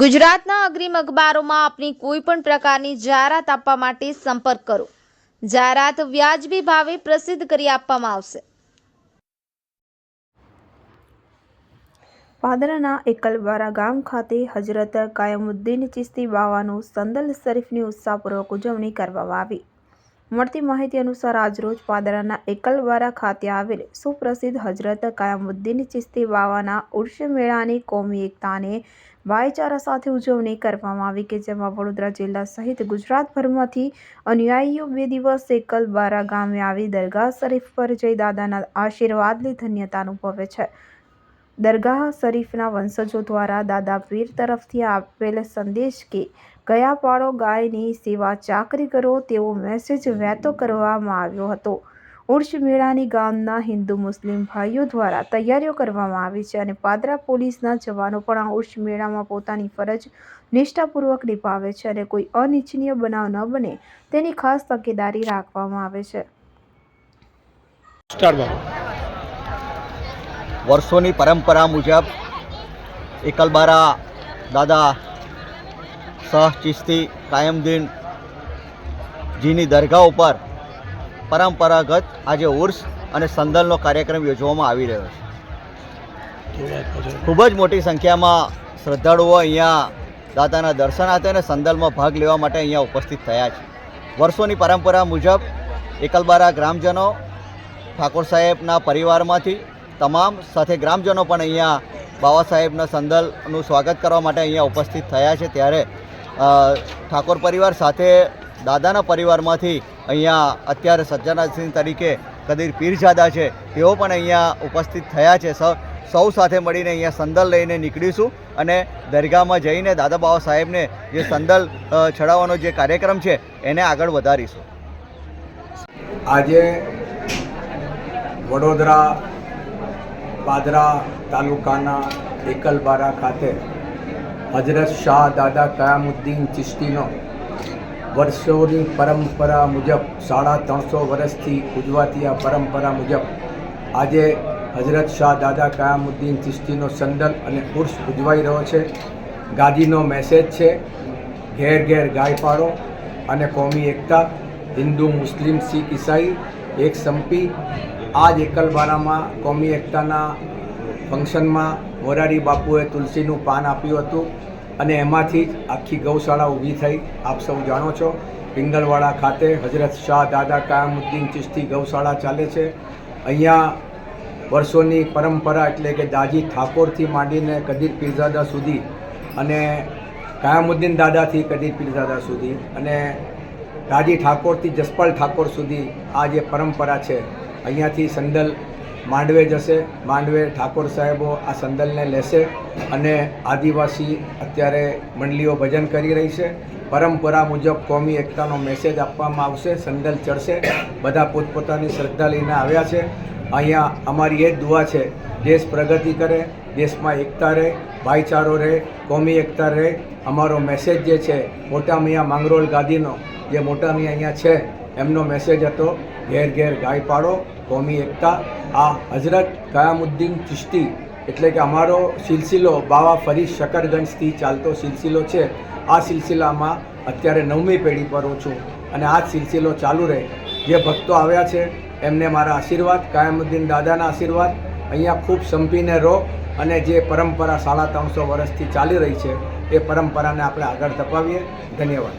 ગુજરાતના અગ્રીમ અખબારોમાં આપની કોઈ પણ પ્રકારની જાહેરાત આપવા માટે સંપર્ક કરો. જાહેરાત વ્યાજબી ભાવે પ્રસિદ્ધ કરી આપવામાં આવશે. પાદરાના એકલવારા ગામ ખાતે હજરત કાયમુદ્દીન ચિસ્તી બાવાનું સંદલ શરીફની ઉત્સાહપૂર્વક ઉજવણી કરવામાં આવી. મળતી માહિતી અનુસાર આજરોજ પાદરાના એકલવારા ખાતે આવેલ સુપ્રસિદ્ધ હજરત કાયમુદ્દીન ચિસ્તી બાવાના ઉર્ષ મેળાની કોમી એકતાને ભાઈચારા સાથે ઉજવણી કરવામાં આવી કે જેમાં વડોદરા જિલ્લા સહિત ગુજરાતભરમાંથી અનુયાયીઓ બે દિવસ એકલબારા ગામે આવી દરગાહ શરીફ પર જઈ દાદાના આશીર્વાદની ધન્યતા અનુભવે છે. દરગાહ શરીફના વંશજો દ્વારા દાદા પીર તરફથી આપેલ સંદેશ કે ગયા પાડો ગાયની સેવા ચાકરી કરો તેવો મેસેજ વહેતો કરવામાં આવ્યો હતો. ઉર્ષ મેળાની ગામના હિન્દુ મુસ્લિમ ભાઈઓ દ્વારા તૈયારીઓ કરવામાં આવી છે અને પાદરા પોલીસના જવાનો પણ આ ઉર્ષ મેળામાં પોતાની ફરજ નિષ્ઠાપૂર્વક નિભાવે છે અને કોઈ અનિચ્છનીય બનાવ ન બને તેની ખાસ તકેદારી રાખવામાં આવે છે. વર્ષોની પરંપરા મુજબ એકલબારા દાદા શાહ ચિશ્તી કાયમદીન જીની દરગાહ ઉપર પરંપરાગત આજે ઉર્સ અને સંદલનો કાર્યક્રમ યોજવામાં આવી રહ્યો છે. ખૂબ જ મોટી સંખ્યામાં શ્રદ્ધાળુઓ અહીંયા દાદાના દર્શનાર્થે અને સંદલમાં ભાગ લેવા માટે અહીંયા ઉપસ્થિત થયા છે. વર્ષોની પરંપરા મુજબ એકલબારા ગ્રામજનો ઠાકોર સાહેબના પરિવારમાંથી તમામ સાથે ગ્રામજનો પણ અહીંયા બાબા સાહેબના સંદલનું સ્વાગત કરવા માટે અહીંયા ઉપસ્થિત થયા છે. ત્યારે ઠાકોર પરિવાર સાથે દાદાના પરિવારમાંથી અહીંયા અત્યારે સજ્જનાથસિંહ તરીકે કદીર પીરજાદા છે, તેઓ પણ અહીંયા ઉપસ્થિત થયા છે. સૌ સાથે મળીને અહીંયા સંદલ લઈને નીકળીશું અને દરગાહમાં જઈને દાદા બાબા સાહેબને જે સંદલ ચડાવવાનો જે કાર્યક્રમ છે, એને આગળ વધારીશું. આજે વડોદરા, પાદરા તાલુકાના એકલબારા ખાતે હજરત શાહ દાદા કયામુદ્દીન ચિશ્તીનો વર્ષોની પરંપરા મુજબ, સાડા ત્રણસો વર્ષથી ઉજવાતી આ પરંપરા મુજબ, આજે હજરત શાહ દાદા કયામુદ્દીન ચિશ્તીનો સંદન અને ઉર્સ ઉજવાઈ રહ્યો છે. ગાદીનો મેસેજ છે, ઘેર ઘેર ગાય પાડો અને કોમી એકતા, હિન્દુ, મુસ્લિમ, શીખ, ઈસાઈ, એક સંપી આ જ એકલબારામાં કોમી એકતાના ફંક્શનમાં મોરારી બાપુએ તુલસીનું પાન આપ્યું હતું અને એમાંથી જ આખી ગૌશાળા ઊભી થઈ. આપ સૌ જાણો છો, પિંગલવાડા ખાતે હજરત શાહ દાદા કાયમુદ્દીન ચિશ્તી ગૌશાળા ચાલે છે. અહીંયા વર્ષોની પરંપરા એટલે કે દાજી ઠાકોરથી માંડીને કદીર પીરઝાદા સુધી અને કાયમુદ્દીન દાદાથી કદીર પીરઝાદા સુધી અને દાજી ઠાકોરથી જસપાલ ઠાકોર સુધી આ જે પરંપરા છે, અહીંયાથી સંદલ માંડવે જશે. માંડવે ઠાકોર સાહેબો આ સંદલને લેશે અને આદિવાસી અત્યારે મંડળીઓ ભજન કરી રહી છે. પરંપરા મુજબ કોમી એકતાનો મેસેજ આપવામાં આવશે. સંદલ ચડશે. બધા પોતપોતાની શ્રદ્ધા લઈને આવ્યા છે. અહીંયા અમારી એ જ દુઆ છે. દેશ પ્રગતિ કરે, દેશમાં એકતા રહે, ભાઈચારો રહે, કોમી એકતા રહે. અમારો મેસેજ જે છે, મોટા મિયા માંગરોળ ગાદીનો, જે મોટા મિયા અહીંયા છે એમનો મેસેજ હતો, ઘેર ઘેર ગાય પાડો, કોમી એકતા. આ હઝરત કયામુદ્દીન ચિશ્તી એટલે કે અમારો સિલસિલો બાવા ફરી શકરગંજથી ચાલતો સિલસિલો છે. આ સિલસિલામાં અત્યારે નવમી પેઢી પર હું છું અને આ સિલસિલો ચાલુ રહે. જે ભક્તો આવ્યા છે, એમને મારા આશીર્વાદ, કાયમુદ્દીન દાદાના આશીર્વાદ. અહીંયા ખૂબ સંપીને રહો અને જે પરંપરા સાડા ત્રણસો વર્ષથી ચાલી રહી છે, એ પરંપરાને આપણે આગળ ધપાવીએ. ધન્યવાદ.